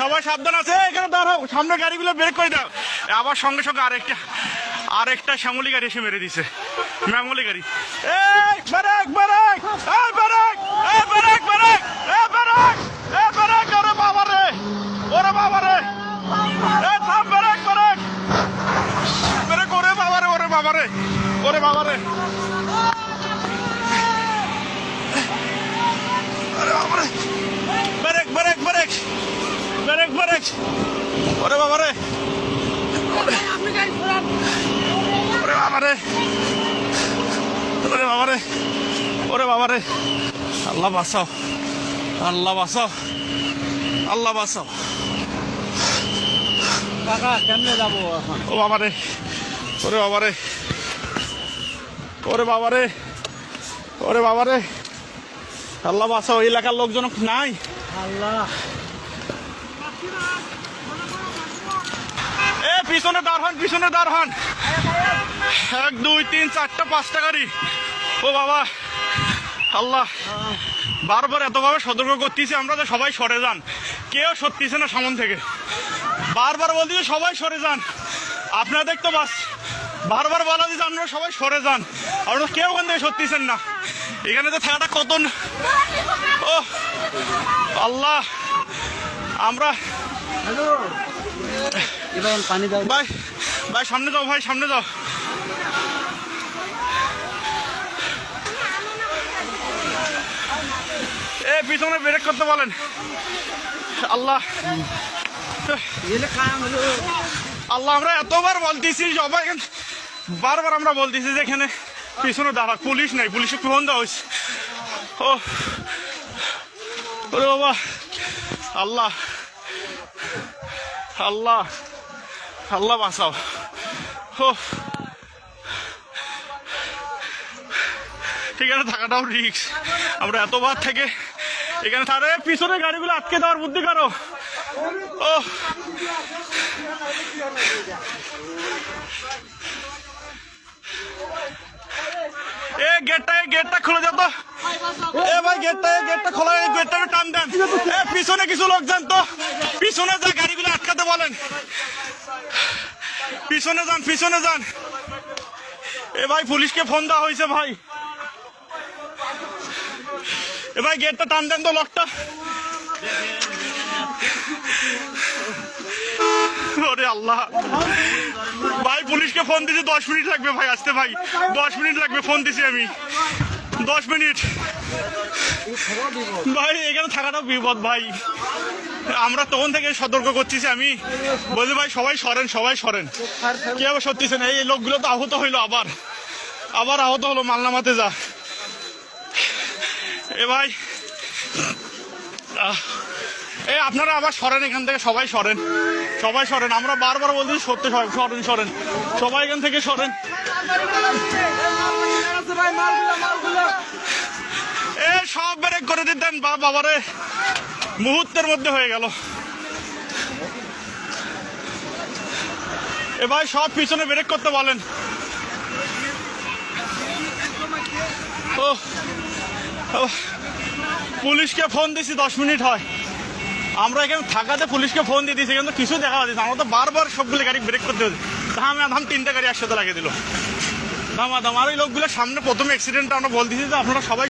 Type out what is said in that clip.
সবাই সাবধান আছে, এখানে দাঁড়াও, সামনে গাড়িগুলো ব্রেক করে দাও। আবার সঙ্গে সঙ্গে আরেকটা আরেকটা শ্যামলি গাড়ি এসে মেরে দিছে। ম্যামলি গাড়ি। এই, ব্রেক ব্রেক, এই ব্রেক এই, ব্রেক ব্রেক, এই ব্রেক এই, ব্রেক, ওরে বাবা রে, ওরে বাবা রে। এই, থাম, ব্রেক ব্রেক। ব্রেক, ওরে বাবা রে, ওরে বাবা রে, ওরে বাবা রে। ওরে বাবা রে। ব্রেক ওরে বাবা রে। ওরে বাবা রে। ওরে বাবা রে। ওরে বাবা রে। আল্লাহ বাঁচাও। আল্লাহ বাঁচাও। আল্লাহ বাঁচাও। কাকা কেমনে যাব এখন? ও বাবা রে। ওরে বাবা রে। ওরে বাবা রে। ওরে বাবা রে। আল্লাহ বাঁচাও। এলাকার লোকজন নাই। আল্লাহ। এ, পিছনে দাঁড় পিছনে দাঁড় এক, দুই, তিন, চারটা, পাঁচটা গাড়ি। ও বাবা, আল্লাহ। বারবার এতভাবে সতর্ক করতেছি আমরা যে সবাই সরে যান। কেউ সরতেছে না সামন থেকে। বারবার বলতেছি সবাই সরে যান। আপনাদের তো বাস বারবার বলা দিচ্ছে আপনারা সবাই সরে যান। আপনারা কেউ ওখান থেকে সরতেছেন না। এখানে তো থাকাটা কত ও আল্লাহ, আমরা পানি দাও ভাই ভাই, সামনে যাও, ভাই, সামনে যাও। এ, পিছনে ব্রেক করতে বলেন। আল্লাহ। আল্লাহ, আমরা এতবার বলতেছি, সবাই বারবার আমরা বলতেছি যে এখানে পিছনে দাঁড়া, পুলিশ নাই, পুলিশে ফোন দেওয়া হয়েছে। ও ওরে বাবা, আল্লাহ আল্লাহ আল্লাহ বাঁচাও। ও এখানে থাকাটাও রিক্স আমরা এতবার থেকে এখানে তারে পিছনে গাড়িগুলো আটকে দেওয়ার বুদ্ধি করো। ও এ, গেটটা, এই গেটটা খুলে যা তো। এ ভাই, গেটটা গেটটা খোলা গেটটা টান দেন। পিছনে কিছু লোক যান তো। পিছনে যা, গাড়িগুলো আটকাতে বলেন। পিছনে যান পিছনে যান। এ ভাই, পুলিশকে ফোন দেওয়া হয়েছে ভাই। এ ভাই, গেটটা টান দেন তো লকটা। ওরে আল্লাহ। ভাই, পুলিশকে ফোন দিছি, দশ মিনিট লাগবে ভাই, আসতে ভাই। দশ মিনিট লাগবে, ফোন দিছি আমি। দশ মিনিট। ভাই, এখানে থাকাটা বিপদ, ভাই। আমরা তখন থেকে সতর্ক করতেছি আমি। বলছি, ভাই, সবাই সরেন সবাই সরেন। কে আবার সত্যিছে না এই লোকগুলো তো আহত হইল আবার। আবার আহত হলো, মালনামাতে যা। এ, ভাই। এ, আপনারা আবার সরেন এখান থেকে, সবাই সরেন। সবাই সরেন। আমরা বারবার বলছি সত্যি সরেন সরেন। সবাই এখান থেকে সরেন। এ, সব ব্রেক করে দিতেন বা বাবারে। মুহূর্তের মধ্যে হয়ে গেল। এ ভাই, সব পিছনে ব্রেক করতে বলেন। ও পুলিশকে ফোন দিছি, দশ মিনিট হয়। আমরা এখানে থাকাতে পুলিশকে ফোন দিয়ে দিয়েছি, কিন্তু কিছু দেখা যাচ্ছে আমরা তো বারবার সবগুলো গাড়ি ব্রেক করতে হচ্ছে। ধাম ধাম তিনটা গাড়ি একসাথে লাগিয়ে দিল। দামা দাম আর ওই লোকগুলো সামনে প্রথম অ্যাক্সিডেন্টটা আমরা বলতেছি যে আপনারা সবাই